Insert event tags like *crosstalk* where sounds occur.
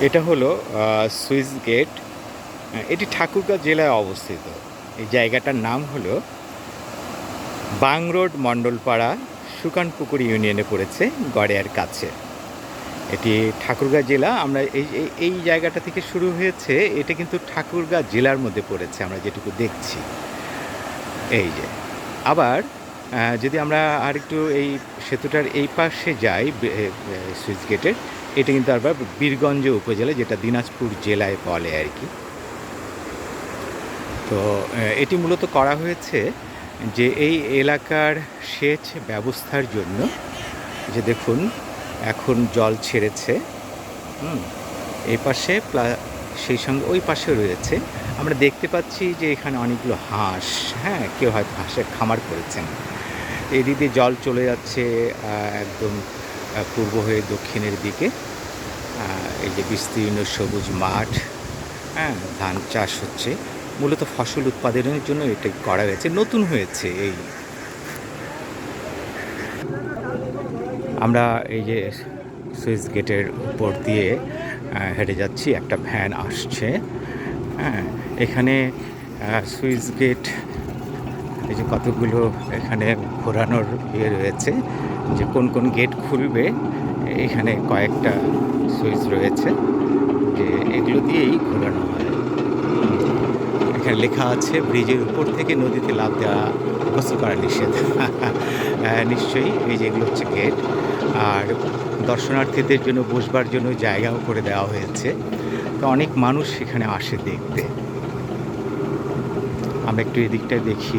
এটা হলো Swiss gate. এটি ঠাকুরগাঁও জেলায় অবস্থিত। এই জায়গাটার নাম হলো বাংরোড মণ্ডলপাড়া, সুকানপুকুর ইউনিয়নে পড়েছে গড়েয়ার কাছে। এটি ঠাকুরগাঁও জেলা। আমরা এই, এই- জায়গাটা থেকে শুরু হয়েছে, এটা কিন্তু ঠাকুরগাঁও জেলার মধ্যে পড়েছে, আমরা যেটুকু দেখছি। এই যে, আবার যদি আমরা আরেকটু এই সেতুটার এই পাশে যাই সুইচ গেটের, এটা কিন্তু আবার বীরগঞ্জ উপজেলা, যেটা দিনাজপুর জেলায় বলে আর কি। তো এটি মূলত করা হয়েছে যে এই এলাকার সেচ ব্যবস্থার জন্য। যে দেখুন, এখন জল ছেড়েছে, হুম, এই পাশে সেই সঙ্গে ওই পাশে রয়েছে। আমরা দেখতে পাচ্ছি যে এখানে অনেকগুলো হাঁস হ্যাঁ কেউ হয়তো হাঁসের খামার করেছেন। এদিক জল চলে যাচ্ছে একদম পূর্ব হয়ে দক্ষিণের দিকে। এই যে বিস্তীর্ণ সবুজ মাঠ হ্যাঁ ধান চাষ হচ্ছে। মূলত ফসল উৎপাদনের জন্য এটা করা হয়েছে, নতুন হয়েছে এই। আমরা এই যে সুইচ গেটের উপর দিয়ে হেঁটে যাচ্ছি, একটা ভ্যান আসছে হ্যাঁ। এখানে সুইচ গেট, এই যে কতগুলো এখানে ঘোরানোর ইয়ে রয়েছে, যে কোন কোন গেট খুলবে, এখানে কয়েকটা সুইচ রয়েছে, যে এগুলো দিয়েই ঘোরানো হয়। এখানে লেখা আছে, ব্রিজের উপর থেকে নদীতে লাভ দেওয়া, গোসল করা নিষেধ। *laughs* নিশ্চয়ই, এই যেগুলো হচ্ছে গেট। আর দর্শনার্থীদের জন্য বসবার জন্য জায়গাও করে দেওয়া হয়েছে। তো অনেক মানুষ এখানে আসে দেখতে। আমরা একটু এদিকটায় দেখি।